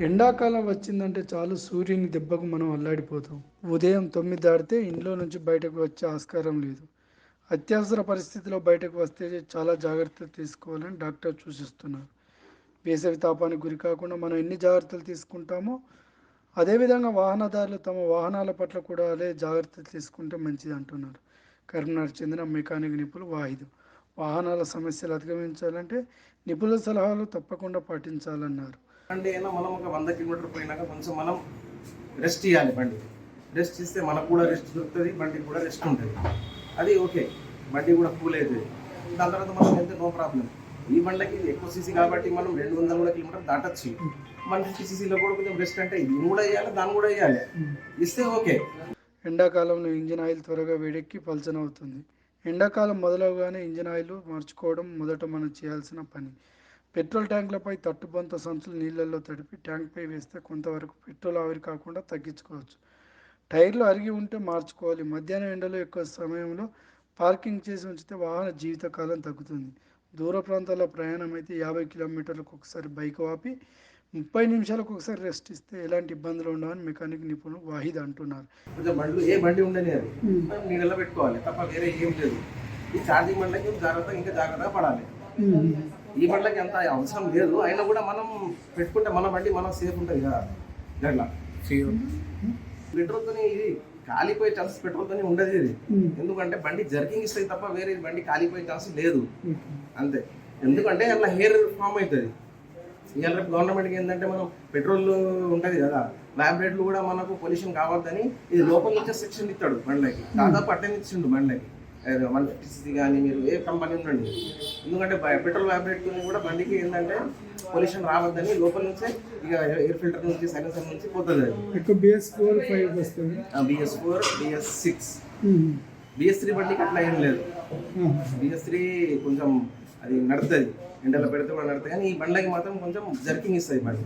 ఎండాకాలం వచ్చిందంటే చాలు సూర్యుని దెబ్బకు మనం అల్లాడిపోతాం. ఉదయం తొమ్మిది దాటితే ఇంట్లో నుంచి బయటకు వచ్చే ఆస్కారం లేదు. అత్యవసర పరిస్థితిలో బయటకు వస్తే చాలా జాగ్రత్తలు తీసుకోవాలని డాక్టర్ సూచిస్తున్నారు. వేసవి తాపానికి గురి కాకుండా మనం ఎన్ని జాగ్రత్తలు తీసుకుంటామో అదేవిధంగా వాహనదారులు తమ వాహనాల పట్ల కూడా అదే జాగ్రత్తలు తీసుకుంటే మంచిది అంటున్నారు. కరీంనగర్ చెందిన మెకానిక్ నిపుణులు వాహిదు వాహనాల సమస్యలు అధిగమించాలంటే నిపుణుల సలహాలు తప్పకుండా పాటించాలన్నారు. బండి అయినా మనం ఒక వంద కిలోమీటర్ పోయినాక కొంచెం మనం రెస్ట్ ఇవ్వాలి బండి. రెస్ట్ ఇస్తే మనకు కూడా రెస్ట్ దొరుకుతుంది బండికి కూడా రెస్ట్ ఉంటుంది. అది ఓకే బండి కూడా కూల్ అవుతుంది దాని తర్వాత మనం వెళ్తే నో ప్రాబ్లం ఈ బండ్లకి ఎక్కువ సీసీ కాబట్టి మనం రెండు వందల కూడా కిలోమీటర్ దాటచ్చు. మన ఫిఫ్టీ సీసీలో కూడా కొంచెం రెస్ట్ అంటే ఇది కూడా వేయాలి దాన్ని కూడా వేయాలి ఇస్తే ఓకే ఎండాకాలంలో ఇంజిన్ ఆయిల్ త్వరగా వేడెక్కి పల్చన అవుతుంది ఎండాకాలం మొదలవగానే ఇంజిన్ ఆయిల్ మార్చుకోవడం మొదట మనం చేయాల్సిన పని. పెట్రోల్ ట్యాంకులపై తట్టుబంత సంచులు నీళ్ళల్లో తడిపి ట్యాంక్పై వేస్తే కొంతవరకు పెట్రోల్ ఆవిరి కాకుండా తగ్గించుకోవచ్చు. టైర్లు అరిగి ఉంటే మార్చుకోవాలి. మధ్యాహ్నం ఎండలో ఎక్కువ సమయంలో పార్కింగ్ చేసి ఉంచితే వాహన జీవితకాలం తగ్గుతుంది. దూర ప్రాంతాల్లో ప్రయాణం అయితే యాభై కిలోమీటర్లకు ఒకసారి బైక్ ఆపి ముప్పై నిమిషాలకు ఒకసారి రెస్ట్ ఇస్తే ఎలాంటి ఇబ్బందులు ఉండవని మెకానిక్ నిపుణులు వాహిద్ అంటున్నారు. బండ్లు ఏ బండి ఉండని అది. మనం నీళ్ళలో పెట్టుకోవాలి. తప్ప వేరే ఏం లేదు. ఈ ఛార్జింగ్ బండ్లకి జాగ్రత్త ఇంకా జాగ్రత్తగా పడాలి. ఈ బండ్లకి అంత అవసరం లేదు. అయినా కూడా మనం పెట్టుకుంటే మన బండి మనం సేఫ్ ఉంటుంది కదా. అట్లా పెట్రోల్తో ఇది కాలిపోయే ఛాన్సెస్ పెట్రోల్తో ఉండదు ఇది. ఎందుకంటే బండి జర్కింగ్ ఇస్తాయి తప్ప వేరే బండి కాలిపోయే ఛాన్స్ లేదు. అంతే. ఎందుకంటే అట్లా హెయిర్ ఫామ్ అవుతుంది ఇవాళ రేపు గవర్నమెంట్కి ఏంటంటే మనం పెట్రోల్ ఉంటుంది కదా. ల్యాబ్ రేట్లు కూడా మనకు పొల్యూషన్ కావద్దని ఇది లోపల నుంచే సెక్షన్ ఇస్తాడు బండ్లకి. దాదాపు అట్టని ఇచ్చిండు బండ్లకి. వన్ ఫిఫ్టీ సిసి కానీ మీరు ఏ కంపెనీ ఉండండి. ఎందుకంటే బ- పెట్రోల్ ల్యాబ్ రేట్ కూడా బండికి ఏంటంటే పొల్యూషన్ రావద్దని లోపల నుంచే ఇక ఎయిర్ ఫిల్టర్ నుంచి సైలెన్సర్ నుంచి పోతుంది అది. ఎక్కువ బిఎస్ ఫోర్ ఫైవ్ వస్తుంది. BS four BS six BS three బండికి అట్లా ఏం లేదు. బిఎస్ త్రీ కొంచెం అది నడుతుంది. ఎండలో పెడితే కూడా నడుతుంది. కానీ ఈ బండ్లకి మాత్రం కొంచెం జర్కింగ్ ఇస్తుంది బండి.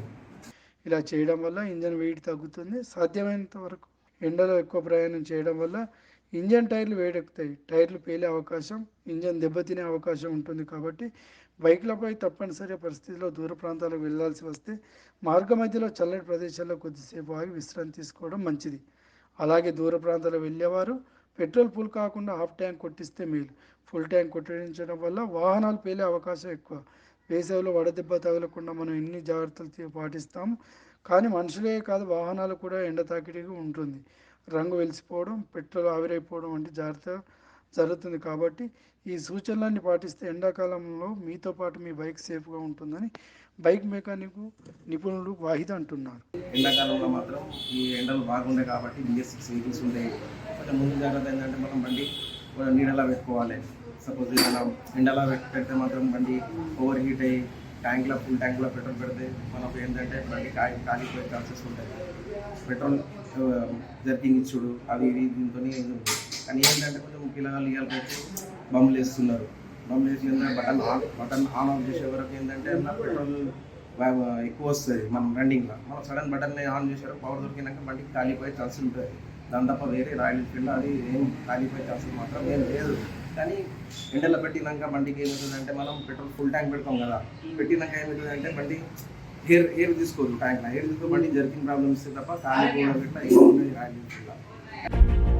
ఇలా చేయడం వల్ల ఇంజన్ వెయిట్ తగ్గుతుంది. సాధ్యమైనంత వరకు ఎండలో ఎక్కువ ప్రయాణం చేయడం వల్ల ఇంజన్ టైర్లు వేడెక్కుతాయి. టైర్లు పేలే అవకాశం ఇంజన్ దెబ్బతినే అవకాశం ఉంటుంది కాబట్టి బైక్లపై తప్పనిసరి పరిస్థితిలో దూర ప్రాంతాలకు వెళ్ళాల్సి వస్తే మార్గ మధ్యలో చల్లటి ప్రదేశాల్లో కొద్దిసేపు ఆగి విశ్రాంతి తీసుకోవడం మంచిది. అలాగే దూర ప్రాంతాలకు వెళ్ళేవారు పెట్రోల్ ఫుల్ కాకుండా హాఫ్ ట్యాంక్ కొట్టిస్తే మేలు. ఫుల్ ట్యాంక్ కొట్టించడం వల్ల వాహనాలు పేలే అవకాశం ఎక్కువ. వేసవిలో వడదెబ్బ తగలకుండా మనం ఎన్ని జాగ్రత్తలు పాటిస్తాము కానీ మనుషులే కాదు వాహనాలు కూడా ఎండ తాకిడిగా ఉంటుంది. రంగు వెలిసిపోవడం పెట్రోల్ ఆవిరైపోవడం వంటి జాగ్రత్త జరుగుతుంది కాబట్టి ఈ సూచనలన్నీ పాటిస్తే ఎండాకాలంలో మీతో పాటు మీ బైక్ సేఫ్గా ఉంటుందని బైక్ మెకానిక్ నిపుణులు వాహిద్ అంటున్నారు. ఎండాకాలంలో మాత్రం ఈ ఎండలు బాగుండే కాబట్టి బిఎస్ సిక్స్ వెహికల్స్ ఉంటాయి కొంచెం ముందు జాగ్రత్త ఏంటంటే మనం బండి నీడలా పెట్టుకోవాలి. సపోజ్ మనం ఎండలా పెట్టి పెడితే మాత్రం బండి ఓవర్ హీట్ అయ్యి ట్యాంక్లో ఫుల్ ట్యాంక్లో పెట్రోల్ పెడితే మనకు ఏంటంటే బండి కాలి కాలిపోయే ఛాన్సెస్ ఉంటాయి. పెట్రోల్ జర్కింగ్ ఇచ్చుడు అవి ఇవి దీంతో కానీ ఏంటంటే కొంచెం పిల్లగాళ్ళు ఇవాళ పెట్టి బంబులు వేస్తున్నారు. బంబులు వేసి ఏంటంటే button on button on off చేసే వరకు ఏంటంటే పెట్రోల్ ఎక్కువ వస్తుంది మనం రన్నింగ్లో. మనం సడన్ బటన్ ఆన్ చేసారు పవర్ దొరికినాక బండికి కాలిపోయే ఛాన్స్ ఉంటుంది దాని తప్ప వేరే రాయల్ ఎన్ఫీల్డ్ అది ఏం కాలిపోయే ఛాన్సెస్ మాత్రం ఏం లేదు. కానీ ఎండలో పెట్టినాక బండికి ఏమవుతుందంటే మనం పెట్రోల్ ఫుల్ ట్యాంక్ పెడతాం కదా. పెట్టినాక ఏమవుతుందంటే బండి ఎయిర్ ఎయిర్ తీసుకోదు ట్యాంక్లో ఎయిర్ తీసుకో బండి జర్కింగ్ ప్రాబ్లమ్స్ తప్ప కాలిపోవడం ఇట్లా ఏం ఉండదు